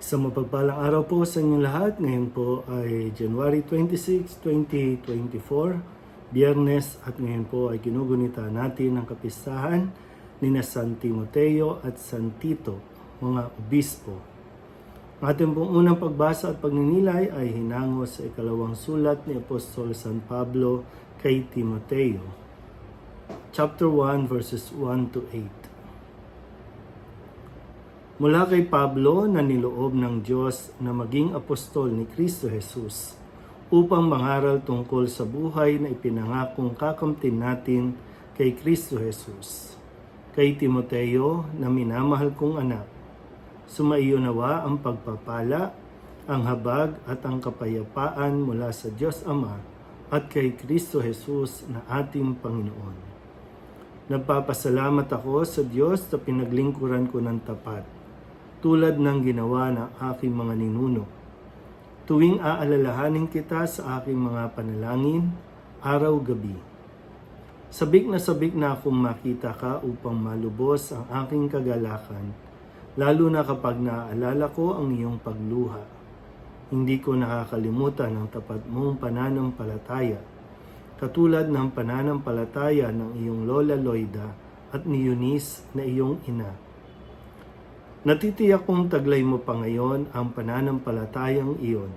Sa mapagpalang araw po sa inyong lahat, ngayon po ay January 26, 2024, Biyernes at ngayon po ay ginugunita natin ang kapistahan ni na San Timoteo at San Tito, mga obispo. Ang ating pong unang pagbasa at pagninilay ay hinango sa ikalawang sulat ni Apostol San Pablo kay Timoteo, chapter 1 verses 1 to 8. Mula kay Pablo na niloob ng Diyos na maging apostol ni Kristo Jesus upang mangaral tungkol sa buhay na ipinangakong kakamtin natin kay Kristo Jesus. Kay Timoteo na minamahal kong anak, sumaiyo nawa ang pagpapala, ang habag at ang kapayapaan mula sa Diyos Ama at kay Kristo Jesus na ating Panginoon. Nagpapasalamat ako sa Diyos na pinaglingkuran ko ng tapat tulad ng ginawa ng aking mga ninuno. Tuwing aalalahanin kita sa aking mga panalangin, araw-gabi. Sabik na sabik na akong makita ka upang malubos ang aking kagalakan, lalo na kapag naaalala ko ang iyong pagluha. Hindi ko nakakalimutan ang tapat mong pananampalataya, katulad ng pananampalataya ng iyong Lola Loida at ni Eunice na iyong ina. Natitiyak kong taglay mo pa ngayon ang pananampalatayang iyon.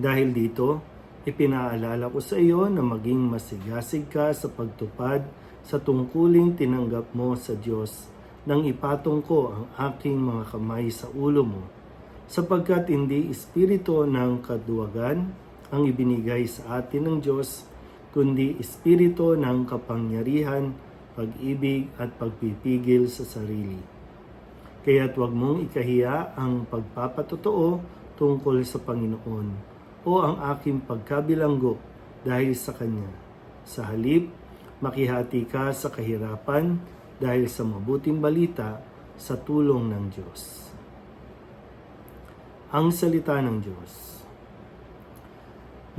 Dahil dito, ipinaalala ko sa iyo na maging masigasig ka sa pagtupad sa tungkuling tinanggap mo sa Diyos nang ipatong ko ang aking mga kamay sa ulo mo, sapagkat hindi espiritu ng kaduwagan ang ibinigay sa atin ng Diyos, kundi espiritu ng kapangyarihan, pag-ibig at pagpipigil sa sarili. Kaya't huwag mong ikahiya ang pagpapatotoo tungkol sa Panginoon o ang aking pagkabilanggo dahil sa Kanya. Sa halip, makihati ka sa kahirapan dahil sa mabuting balita sa tulong ng Diyos. Ang Salita ng Diyos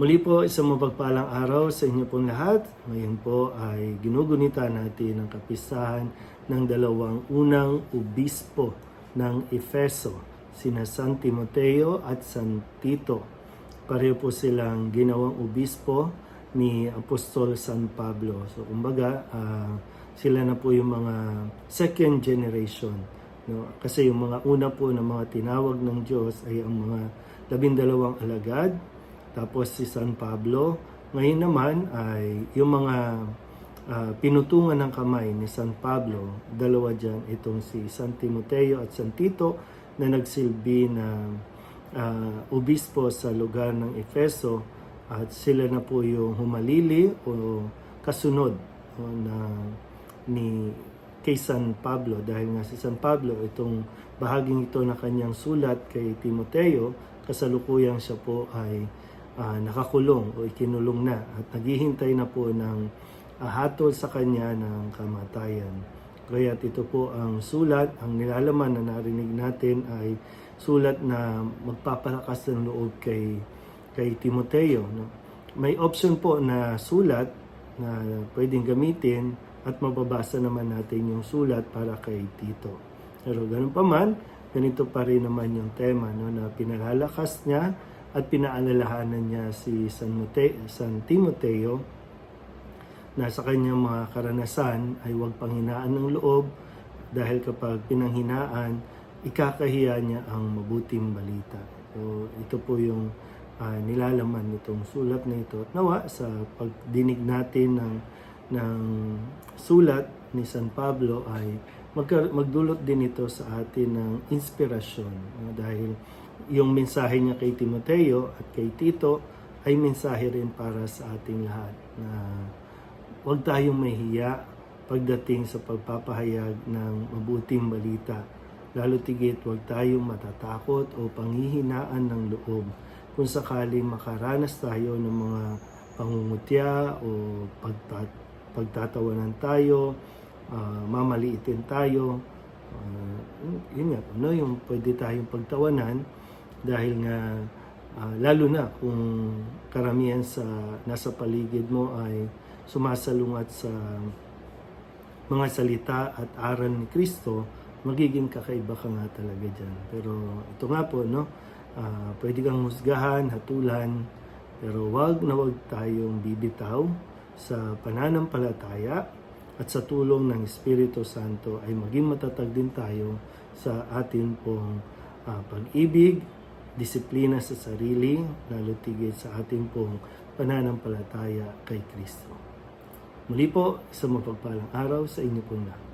Muli po, isang mapagpalang araw sa inyo pong lahat. Ngayon po ay ginugunita natin ang kapisahan ng dalawang unang obispo ng Efeso, sina San Timoteo at San Tito. Pareho po silang ginawang obispo ni Apostol San Pablo. So kumbaga, ah, sila na po yung mga second generation. No? Kasi yung mga una po na mga tinawag ng Diyos ay ang mga labindalawang alagad, tapos si San Pablo. Ngayon naman ay yung mga ah, pinutungan ng kamay ni San Pablo, dalawa dyan, itong si San Timoteo at San Tito na nagsilbi na ah, obispo sa lugar ng Efeso at sila na po yung humalili o kasunod o, na ni kay San Pablo dahil nga si San Pablo itong bahaging ito na kanyang sulat kay Timoteo kasalukuyang siya po ay ah, nakakulong o ikinulong na at naghihintay na po ng ah, hatol sa kanya ng kamatayan. Kaya ito po ang sulat, ang nilalaman na narinig natin ay sulat na magpapalakas ng loob kay kay Timoteo. No? May option po na sulat na pwedeng gamitin at mababasa naman natin yung sulat para kay Tito. Pero ganun pa man, ganito pa rin naman yung tema no, na pinalalakas niya at pinaalalahanan niya si San, Mute, San Timoteo na sa kanyang mga karanasan ay huwag panghinaan ng loob dahil kapag pinanghinaan, ikakahiya niya ang mabuting balita. So, ito po yung ah, nilalaman nitong sulat na ito. Nawa sa pagdinig natin ng, ng sulat ni San Pablo ay magdulot din ito sa atin ng inspirasyon. no? dahil yung mensahe niya kay Timoteo at kay Tito ay mensahe rin para sa ating lahat na huwag tayong mahiya pagdating sa pagpapahayag ng mabuting balita. Lalo tigit huwag tayong matatakot o panghihinaan ng loob kung sakaling makaranas tayo ng mga pangungutya o pagtat pagtatawanan tayo, ah, mamaliitin tayo. Ah, yun nga, ano, yung pwede tayong pagtawanan dahil nga ah, lalo na kung karamihan sa nasa paligid mo ay sumasalungat sa mga salita at aral ni Kristo magiging kakaiba ka nga talaga dyan. Pero ito nga po, no? ah, pwede kang husgahan, hatulan, pero wag na wag tayong bibitaw sa pananampalataya at sa tulong ng Espiritu Santo ay maging matatag din tayo sa atin pong ah, pag-ibig, disiplina sa sarili, lalo tigit sa ating pong pananampalataya kay Kristo. Muli po, sa mapagpalang araw sa inyo pong lahat.